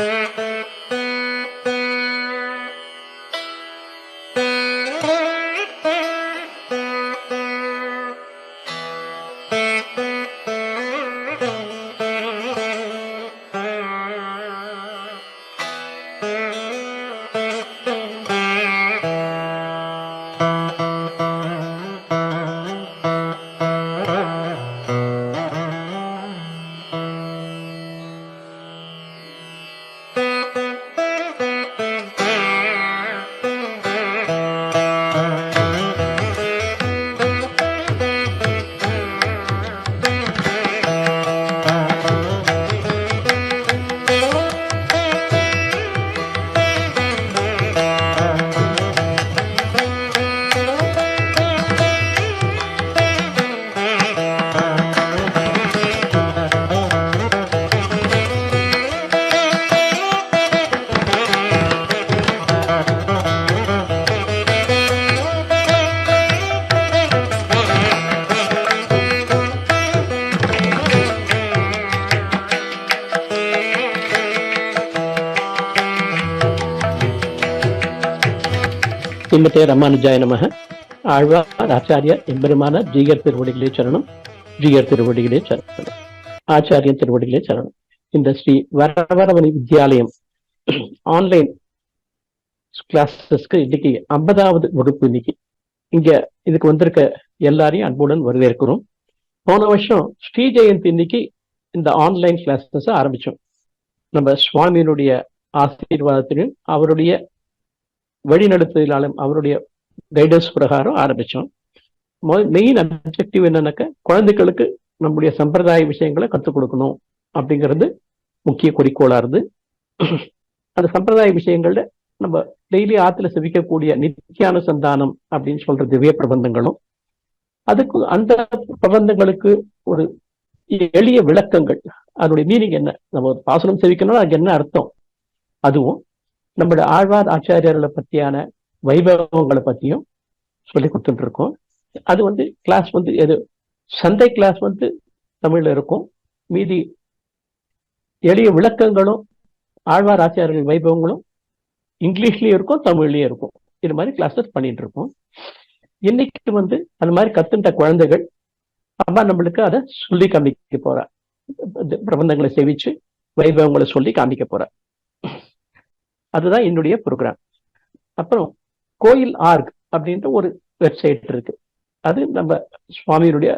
Mm-hmm. ஸ்ரீமதே ராமானுஜாய நமக. ஆழ்வார் ஆச்சாரியர் எம்பெருமான ஜீகர் திருவடிகளே சரணம். ஜீகர் திருவடிகளே சரணம். ஆச்சாரியன் திருவடிகளே சரணம். இந்த ஸ்ரீ வரவரவணி வித்யாலயம் ஆன்லைன் கிளாஸஸ்க்கு இன்னைக்கு ஐம்பதாவது வகுப்பு இன்னைக்கு. இங்க இதுக்கு வந்திருக்க எல்லாரையும் அன்புடன் வரவேற்கிறோம். போன வருஷம் ஸ்ரீ ஜெயந்தி இன்னைக்கு இந்த ஆன்லைன் கிளாஸஸ் ஆரம்பிச்சோம். நம்ம சுவாமியினுடைய ஆசீர்வாதத்திலும் அவருடைய வழிநடத்துதலாலும் அவருடைய கைடன்ஸ் பிரகாரம் ஆரம்பிச்சோம். மெயின் அப்ஜெக்டிவ் என்னன்னாக்க குழந்தைகளுக்கு நம்முடைய சம்பிரதாய விஷயங்களை கற்றுக் கொடுக்கணும் அப்படிங்கிறது முக்கிய குறிக்கோளா இருந்து. அந்த சம்பிரதாய விஷயங்கள்ல நம்ம டெய்லி ஆற்றுல செவிக்கக்கூடிய நித்தியான சந்தானம் அப்படின்னு சொல்ற திவ்ய பிரபந்தங்களும் அதுக்கு அந்த பிரபந்தங்களுக்கு ஒரு எளிய விளக்கங்கள். அதனுடைய மீனிங் என்ன? நம்ம ஒரு பாசனம் செவிக்கணும்னா அதுக்கு என்ன அர்த்தம்? அதுவும் நம்மளோட ஆழ்வார் ஆச்சாரியர்களை பற்றியான வைபவங்களை பற்றியும் சொல்லி கொடுத்துட்டு இருக்கோம் அது வந்து கிளாஸ் வந்து எது சந்தை கிளாஸ் வந்து தமிழ்ல இருக்கும். மீதி எளிய விளக்கங்களும் ஆழ்வார் ஆச்சாரியர்கள் வைபவங்களும் இங்கிலீஷ்லயும் இருக்கும் தமிழ்லயும் இருக்கும். இது மாதிரி கிளாஸஸ் பண்ணிட்டு இருக்கோம் இன்னைக்கு வந்து அந்த மாதிரி கத்துட்ட குழந்தைகள் அம்மா நம்மளுக்கு அதை சொல்லி காமிக்க போறா. பிரபந்தங்களை செவிச்சு வைபவங்களை சொல்லி காமிக்க போறா. அதுதான் என்னுடைய ப்ரோக்ராம் அப்புறம் கோயில் ஆர்க் அப்படின்ற ஒரு வெப்சைட் இருக்கு. அது நம்ம சுவாமியினுடைய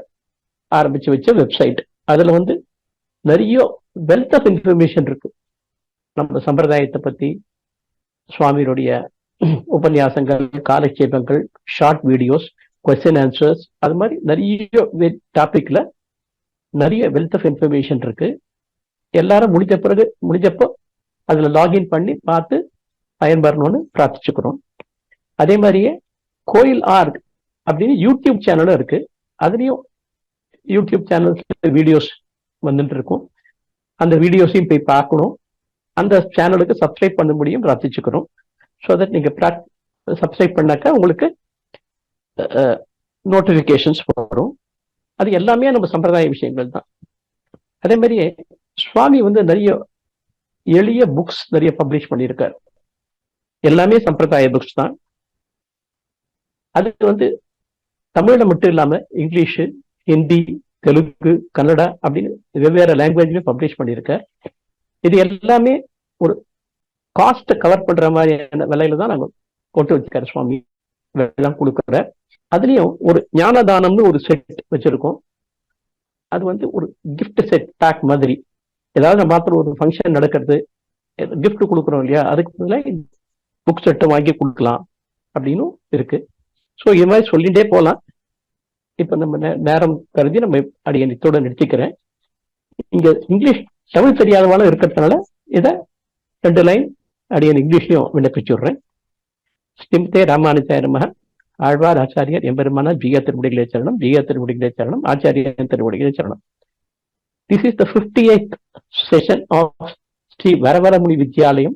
ஆரம்பிச்சு வச்ச வெப்சைட் அதுல வந்து நிறைய வெல்த் ஆஃப் இன்ஃபர்மேஷன் இருக்கு. நம்ம சம்பிரதாயத்தை பத்தி சுவாமியினுடைய உபன்யாசங்கள் காலட்சேபங்கள் ஷார்ட் வீடியோஸ் கொஸ்டின் ஆன்சர்ஸ் அது மாதிரி நிறைய டாபிக்ல நிறைய வெல்த் ஆஃப் இன்ஃபர்மேஷன் இருக்கு. எல்லாரும் முடிஞ்ச பிறகு முடிஞ்சப்போ அதுல லாகின் பண்ணி பார்த்து பயன்பெறணும்னு பிரார்த்திச்சுக்கிறோம். அதே மாதிரியே கோயில் ஆர்க் அப்படின்னு யூடியூப் சேனலும் இருக்கு. அதுலயும் யூடியூப் சேனல்ஸ் வீடியோஸ் வந்துட்டு இருக்கும். அந்த வீடியோஸையும் போய் பார்க்கணும். அந்த சேனலுக்கு சப்ஸ்கிரைப் பண்ண முடியும் பிரார்த்திச்சுக்கிறோம். ஸோ தட் நீங்க சப்ஸ்கிரைப் பண்ணாக்கா உங்களுக்கு நோட்டிஃபிகேஷன்ஸ் வரும். அது எல்லாமே நம்ம சம்பிரதாய விஷயங்கள் தான். அதே மாதிரியே சுவாமி வந்து நிறைய எளிய புக்ஸ் நிறைய பப்ளிஷ் பண்ணியிருக்காரு. எல்லாமே சம்பிரதாய புக்ஸ் தான். அது வந்து தமிழில் மட்டும் இல்லாம இங்கிலீஷு ஹிந்தி தெலுங்கு கன்னடா அப்படின்னு வெவ்வேறு லாங்குவேஜ்லயும் பப்ளிஷ் பண்ணியிருக்கார். இது எல்லாமே ஒரு காஸ்ட்டை கவர் பண்ற மாதிரியான விலையில தான் நாங்க போட்டு வச்சிருக்காரு சுவாமி. எல்லாம் கொடுக்குற அதுலயும் ஒரு ஞானதானம்னு ஒரு செட் வச்சிருக்கோம். அது வந்து ஒரு கிஃப்ட் செட் பேக் மாதிரி. ஏதாவது மாத்திரம் ஒரு ஃபங்க்ஷன் நடக்கிறது கிஃப்ட் கொடுக்குறோம் இல்லையா? அதுக்கு பதிலாக புக் செட்டை வாங்கி கொடுக்கலாம் அப்படின்னும் இருக்கு. ஸோ இது மாதிரி சொல்லிகிட்டே போகலாம் இப்போ நம்ம நேரம் கருதி நம்ம அடியனித்தோட நிறுத்திக்கிறேன். இங்கே இங்கிலீஷ் தமிழ் தெரியாதவாலும் இருக்கிறதுனால இதை ரெண்டு லைன் அடியன் இங்கிலீஷ்லையும் விண்ணப்பிச்சுடுறேன் ஸ்ரீமதே ராமானுஜாய நமக. ஆழ்வார் ஆச்சாரியர் எம்பெருமான ஜியா திருமுடிகளே சரணம் ஜியா திருமுடிகளே சரணம் ஆச்சாரியன் திருமுடிகளே சரணம். This is the 58th session of Sri Varavaramuni Vidyalayam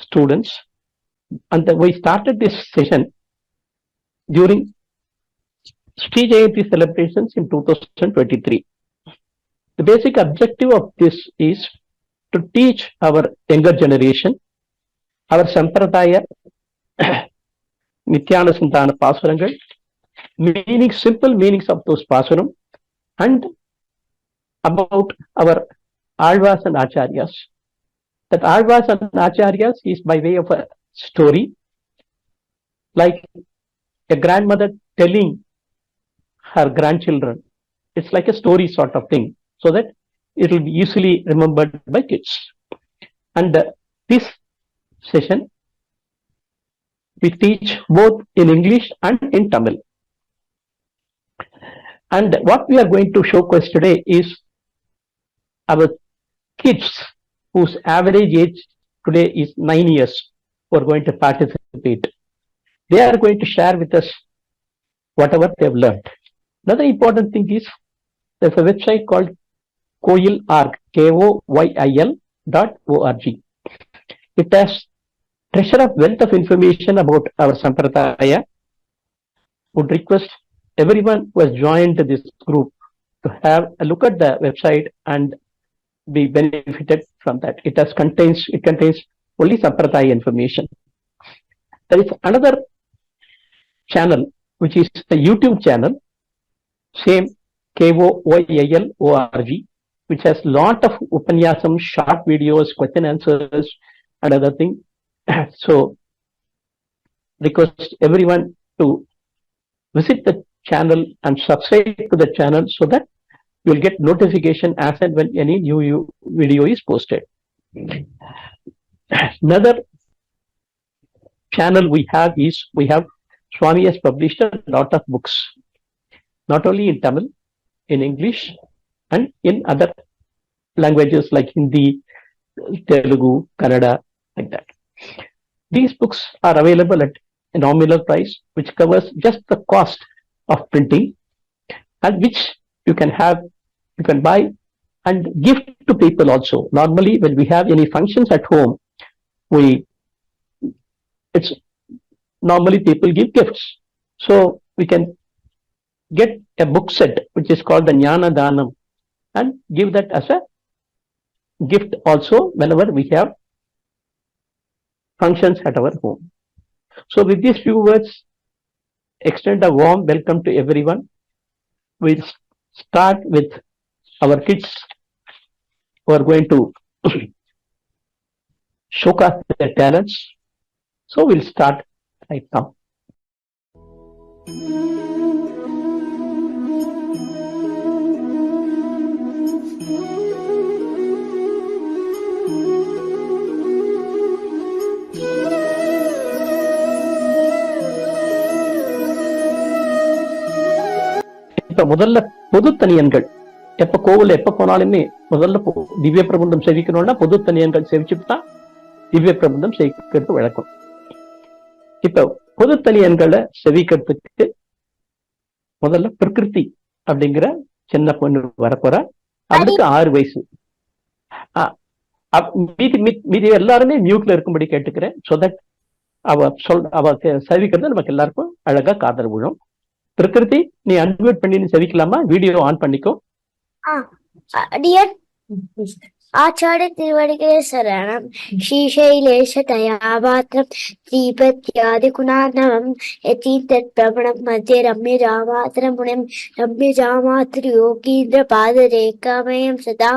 students. And the, we started this session during Sri Jayanti celebrations in 2023. The basic objective of this is to teach our younger generation our Sampradaya Nityana Santana Pasurangal, meaning simple meanings of those Pasuram, and about our Alvas and Acharyas. That Alvas and Acharyas is by way of a story, like a grandmother telling her grandchildren. It's like a story sort of thing, so that it will be easily remembered by kids. And uh, this session, we teach both in English and in Tamil. And what we are going to showcase today is our kids whose average age today is nine years who are going to participate. They are going to share with us whatever they have learned. Another important thing is there's a website called Koyil.org, K-O-Y-I-L dot O-R-G. It has treasure of wealth of information about our Sampradaya. Would request everyone who has joined this group to have a look at the website and be benefited from that. It has contains, it contains only Sampradaya information. There is another channel, which is the YouTube channel, same K-O-Y-I-L-O-R-G, which has lot of upanyasam, short videos, question answers, and other thing. so, request everyone to visit the channel and subscribe to the channel so that you'll get notification as and when any new video is posted. Another channel we have is we have Swami has published a lot of books, not only in Tamil, in English, and in other languages like Hindi, Telugu, Kannada, like that. These books are available at a nominal price, which covers just the cost of printing, and which you can have, you can buy and give to people also. Normally, when we have any functions at home, we, it's normally people give gifts. So we can get a book set, which is called the Jnana Danam, and give that as a gift also whenever we have functions at our home. So with these few words, extend a warm welcome to everyone. We'll start with our kids who are going to showcase their talents. So we'll start right now. இப்ப முதல்ல பொது தனியன்கள் எப்ப கோவில்ல எப்ப போனாலுமே முதல்ல திவ்ய பிரபந்தம் செவிக்கணும்னா பொது தனியன்கள் செவிச்சுட்டா திவ்ய பிரபந்தம் செவிக்கிறது வழக்கம் இப்ப பொது தனியன்களை செவிக்கிறதுக்கு முதல்ல பிரகிருதி அப்படிங்கிற சின்ன பொண்ணு வரப்போறா. அவளுக்கு ஆறு வயசு. மீதி மீதி எல்லாருமே மியூட்ல இருக்கும்படி கேட்டுக்கிறேன். So that அவ சொல் அவ செவிக்கிறது நமக்கு எல்லாருக்கும் அழகா காதல் விழும். பிரகிருதி நீ அன்மியூட் பண்ணி செவிக்கலாமா? வீடியோ ஆன் பண்ணிக்கோ. ഡിയർ ആചാര്യ തിരുവടികേശ്വരണം ശ്രീശൈലേശതയാപാത്രം ശ്രീപത്യാദി ഗുണാർണവം യതീന്ദ്രഭ്രമണം മധ്യ രമ്യരാമാത്രമുണം രമ്യരാമാതൃയോഗീന്ദ്രപാദരേഖാമയം സദാ.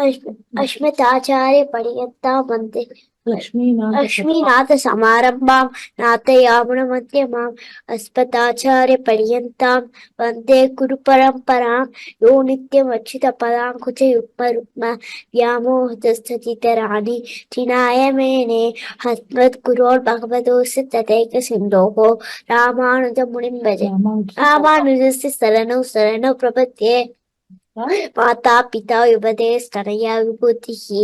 അശ്മ അശ്മതാചാര്യ പടിയത്താ മന്ത്രി లక్ష్మీనాథ समारम्भां నాథయామున మధ్య మాం అస్మతాచార్య పర్యంతాం వందే గురు పరంపరాం యో నిత్యం అచ్యుత పదాంకుచ యుగ్మ రుగ్మ వ్యామోహస్థితరాణి చినాయమేనే హస్మద్ గురోర్ భగవదోస్ తథైక సింధోహో రామానుజమునిం భజ రామానుజస్య శరణం శరణం மாதா பிதா உபதேஷ்டனையா விபூதிகி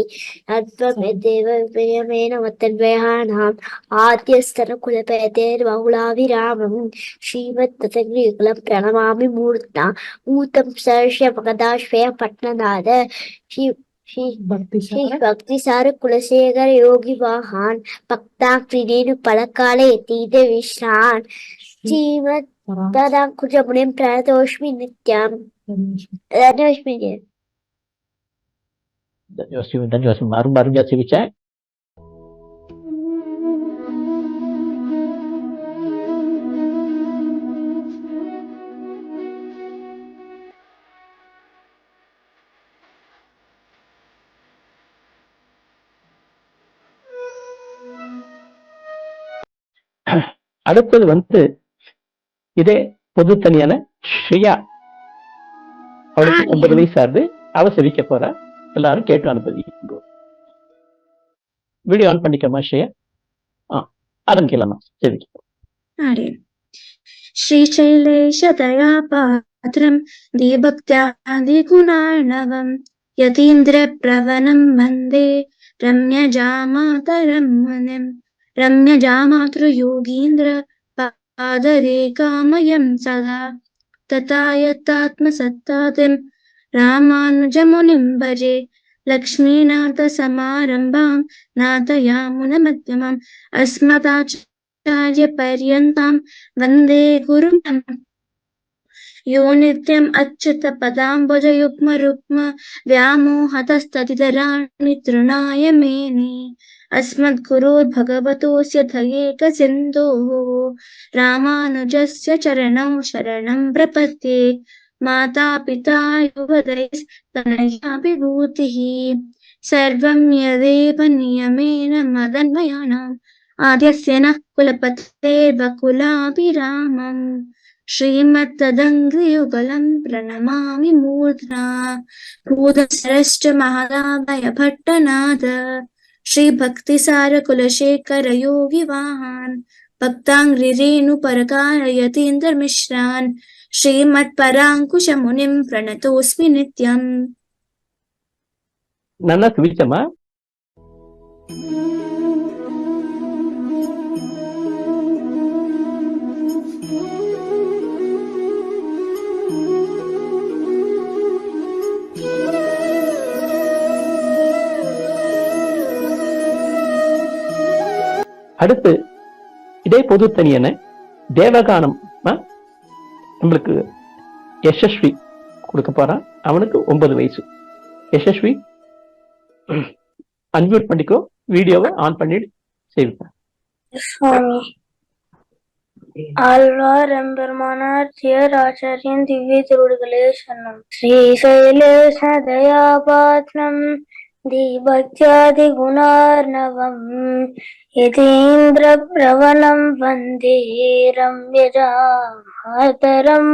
அத்வமேதேவேன மத்தன்வேகானாம் ஆத்தியஸ்தன குலபேதேர் மகுலாவி ராமம் ஸ்ரீமத் தசங்கியுகலம் பிரணமாமி மூர்த்தா மூத்தம் சர்ஷ பகதாஸ்வய பட்னநாத ஸ்ரீ பக்தி சார குலசேகர யோகி வாகான் பக்தா பிரினு பலகால எத்தீத விஷான் Srimad Tamam. Dadan kucamın prate hoş minitjam. Dadan hoş minitjam. Dan Yosim dan Yosim baru baru Yosim cek. அடுத்தது வந்து இதே பொது தனியான ஸ்ரீயா அவளுக்கு ஒன்பது வயசு ஆகுது அவ செவிக்க போறா எல்லாரும் கேட்டு அனுப்பதிங்க வீடியோ ஆன் பண்ணிக்கமா ஸ்ரீயா ஆ ஆரம்பிக்கலாமா செவிக்க हरे श्रीशैलेशदयापात्रम् दीभक्त्यादिगुणार्णवम् यतीन्द्रप्रवणम् वन्दे रम्यजामातरम् मुनिम् रम्यजामातृयोगीन्द्र पादरेकामयम् सदा तथा यत्तात्मसत्तातिम् रामानुजमुनिम् भजे लक्ष्मीनाथसमारम्भाम् नाथयामुनमध्यमम् अस्मदाचार्यपर्यन्ताम् वन्दे गुरुम् यो नित्यम् अच्युतपदाम्बुजयुग्मरुक्म व्यामोहतस्तदितराणि तृणाय मेनि अस्मद्गुरोर्भगवतोऽस्य धयेकसिन्धोः रामानुजस्य चरणौ शरणं प्रपद्ये मातापिता युवदैस्तनया विभूतिः सर्वं यदेव नियमेन मदन्मयानाम् आद्यस्य नः कुलपतेर्वकुलाभिरामम् श्रीमत्तदङ्घ्रियुगलं प्रणमामि मूर्ध्ना भूतसरश्च శ్రీ భక్తి సార కులశేఖర యోగి వాహాన్ భక్తాంగ్రి రేణు పరకార యతీంద్ర మిశ్రాన్ శ్రీమత్ పరాంకుశ మునిం ప్రణతోస్మి నిత్యం. నన్న సువిచమా அடுத்து இதே பொது தனியன தேவகானம் நம்மளுக்கு யசஸ்வி கொடுக்க போறான் அவனுக்கு ஒன்பது வயசு. யசஸ்வி அன்மியூட் பண்ணிக்கோ. வீடியோவை ஆன் பண்ணிட்டு சேவிப்பேன் சுவாமி ஆழ்வார் எம்பெருமானார் ஜியர் ஆச்சாரியன் திவ்ய திருடுகளே சரணம் ஸ்ரீசைலேஷ தயாபாத்னம் दीभक्त्यादिगुणार्णवम् यतीन्द्रप्रवणं वन्दे रम्यजामातरं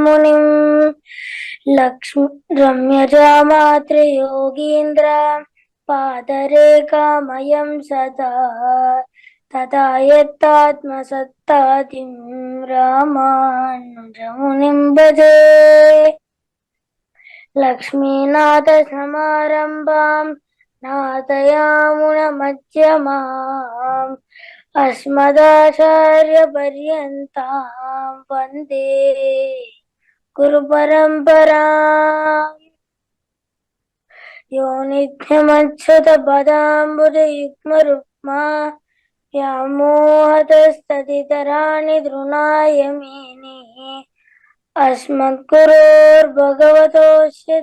मुनिं लक्ष्म रम्यजामातृयोगीन्द्र पादरेखामयं सदा तदा यत्तात्मसत्तादिं रामानुजमुनिं भजे लक्ष्मीनाथसमारम्भाम् लक्ष्मीनाथसमारम्भां नाथयामुनमध्यमाम् अस्मदाचार्यपर्यन्तां वन्दे गुरुपरम्पराम् यो नित्यमच्युतपदाम्बुजयुग्मरुक्मा व्यामोहतस्तदितराणि तृणाय मेनि अस्मद्गुरोर्भगवतोऽस्य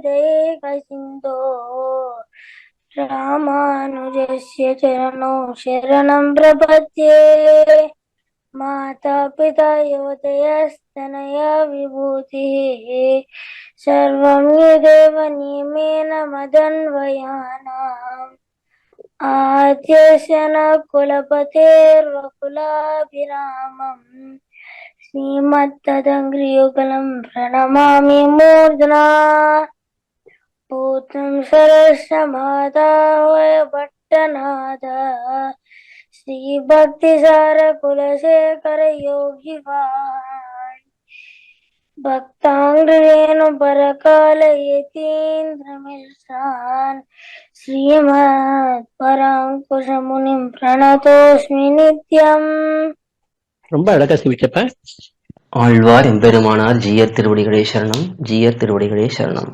రామానుజస్య చరణో శరణం ప్రపద్యే మాతా పితా యువతయస్తనయ విభూతి సర్వం యదేవ నియమేన మదన్వయానాం ఆద్యశన కులపతేర్వకులాభిరామం శ్రీమత్తదంగ్రియుగలం ప్రణమామి మూర్ధనా பூதம் சரசமாதாய பட்டநாதா ஸ்ரீ பக்தி சார குலசேகர யோகிவான் பக்தாங்கிரேனும் பரகால யதீந்திரமில்சான் ஸ்ரீமத் பராங்குஷமுனிம் பிரணதோஸ்மி நித்யம். ரொம்ப அழகா சிவிச்சப்ப ஆழ்வார் எம்பெருமானார் ஜீயர் திருவடிகளே சரணம் ஜீயர் திருவடிகளே சரணம்.